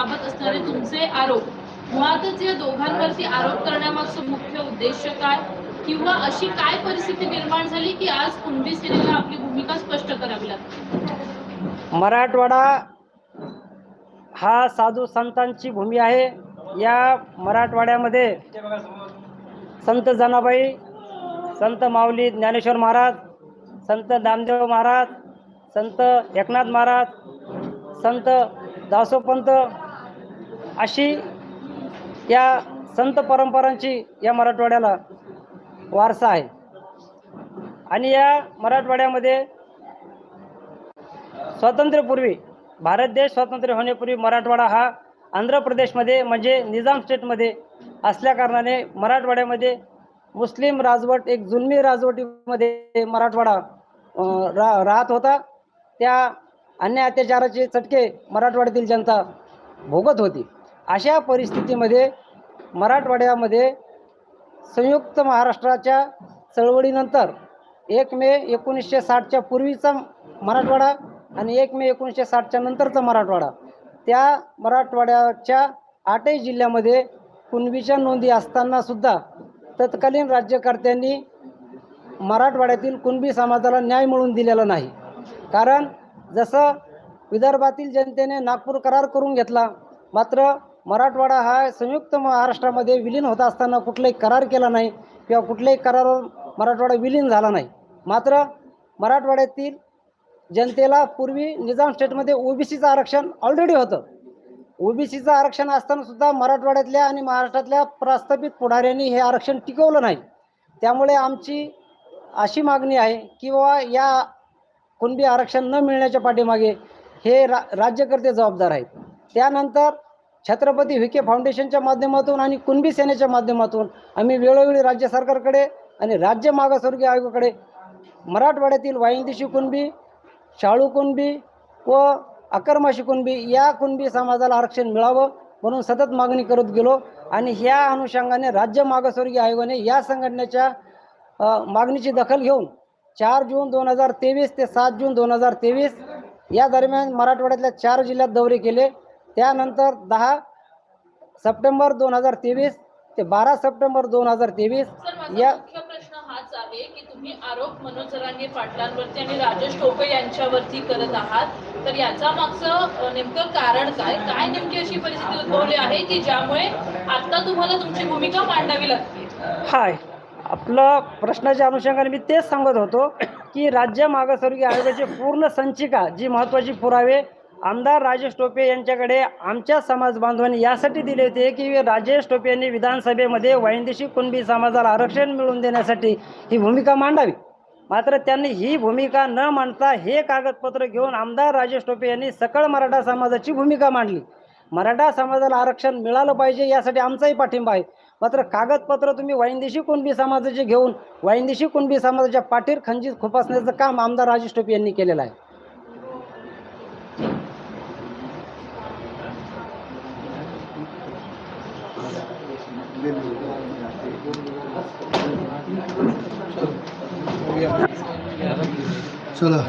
बाबत असणारे तुमचे आरोप. मुळातच या दोघांवरती आरोप करण्यामागचं मुख्य उद्देश काय? किंवा अशी काय परिस्थिती निर्माण झाली की आज कुणबी सेनेला आपली भूमिका स्पष्ट करावी लागते? मराठवाडा हा साधू संतांची भूमी आहे. या मराठवाड्यामध्ये संत जनाबाई संत माऊली ज्ञानेश्वर महाराज संत नामदेव महाराज संत एकनाथ महाराज संत दासोपंत अशी या संत परंपरांची या मराठवाड्याला वारसा आहे. आणि या मराठवाड्यामध्ये स्वातंत्र्यपूर्वी भारत देश स्वातंत्र्य होण्यापूर्वी मराठवाडा हा आंध्र प्रदेशमध्ये म्हणजे निजाम स्टेटमध्ये असल्याकारणाने मराठवाड्यामध्ये मुस्लिम राजवट एक जुलमी राजवटीमध्ये मराठवाडा रा राहत होता. त्या अन्य अत्याचाराचे चटके मराठवाड्यातील जनता भोगत होती. अशा परिस्थितीमध्ये मराठवाड्यामध्ये संयुक्त महाराष्ट्राच्या चळवळीनंतर एक मे एकोणीसशे साठच्या पूर्वीचा मराठवाडा आणि एक मे एकोणीसशे साठच्या नंतरचा मराठवाडा. त्या मराठवाड्याच्या आठही जिल्ह्यामध्ये कुणबीच्या नोंदी असताना सुद्धा तत्कालीन राज्यकर्त्यांनी मराठवाड्यातील कुणबी समाजाला न्याय मिळून दिलेला नाही. कारण जसं विदर्भातील जनतेने नागपूर करार करून घेतला मात्र मराठवाडा हा संयुक्त महाराष्ट्रामध्ये विलीन होत असताना कुठलाही करार केला नाही किंवा कुठल्याही करारावर मराठवाडा विलीन झाला नाही. मात्र मराठवाड्यातील जनतेला पूर्वी निजाम स्टेटमध्ये ओबीसीचं आरक्षण ऑलरेडी होतं. ओबीसीचं आरक्षण असताना सुद्धा मराठवाड्यातल्या आणि महाराष्ट्रातल्या प्रस्थापित पुढाऱ्यांनी हे आरक्षण टिकवलं नाही. त्यामुळे आमची अशी मागणी आहे की बाबा या कुणबी आरक्षण न मिळण्याच्या पाठीमागे हे रा राज्यकर्ते जबाबदार आहेत. त्यानंतर छत्रपती विखे फाउंडेशनच्या माध्यमातून आणि कुणबी सेनेच्या माध्यमातून आम्ही वेळोवेळी राज्य सरकारकडे आणि राज्य मागासवर्गीय आयोगाकडे मराठवाड्यातील वाईंदिशी कुणबी शाळू कुणबी व अकर्माशी कुणबी या कुणबी समाजाला आरक्षण मिळावं म्हणून सतत मागणी करत गेलो आणि ह्या अनुषंगाने राज्य मागासवर्गीय आयोगाने या संघटनेच्या मागणीची दखल घेऊन चार जून दोन हजार तेवीस ते सात जून दोन हजार तेवीस या दरम्यान मराठवाड्यातल्या चार जिल्ह्यात दौरे केले. त्यानंतर दहा सप्टेंबर दोन हजार तेवीस ते बारा सप्टेंबर दोन हजार तेवीस या मुख्य प्रश्न हाच आहे की तुम्ही आरोप मनोज जरांगे पाटलांवरती आणि राजेश टोपे यांच्यावरती करत आहात. तर याचा मागचं अ, नेमकं कारण काय? काय नेमकी अशी परिस्थिती उद्भवली आहे की ज्यामुळे आता तुम्हाला तुमची भूमिका मांडावी लागते? हाय. आपलं प्रश्नाच्या अनुषंगाने मी तेच सांगत होतो की राज्य मागासवर्गीय आयोगाची पूर्ण संचिका जी महत्त्वाची पुरावे आमदार राजेश टोपे यांच्याकडे आमच्या समाज बांधवांनी यासाठी दिले होते की राजेश टोपे यांनी विधानसभेमध्ये वैंदेशी कुणबी समाजाला आरक्षण मिळवून देण्यासाठी ही भूमिका मांडावी. मात्र त्यांनी ही भूमिका न मांडता हे कागदपत्र घेऊन आमदार राजेश टोपे यांनी सकळ मराठा समाजाची भूमिका मांडली. मराठा समाजाला आरक्षण मिळालं पाहिजे यासाठी आमचाही पाठिंबा आहे. मात्र कागदपत्र तुम्ही वाईंदेशी कुणबी समाजाचे घेऊन वाईंदेशी कुणबी समाजाच्या पाठीर खंजीत खुपासण्याचं काम आमदार राजेश टोपे यांनी केलेलं आहे. চলো।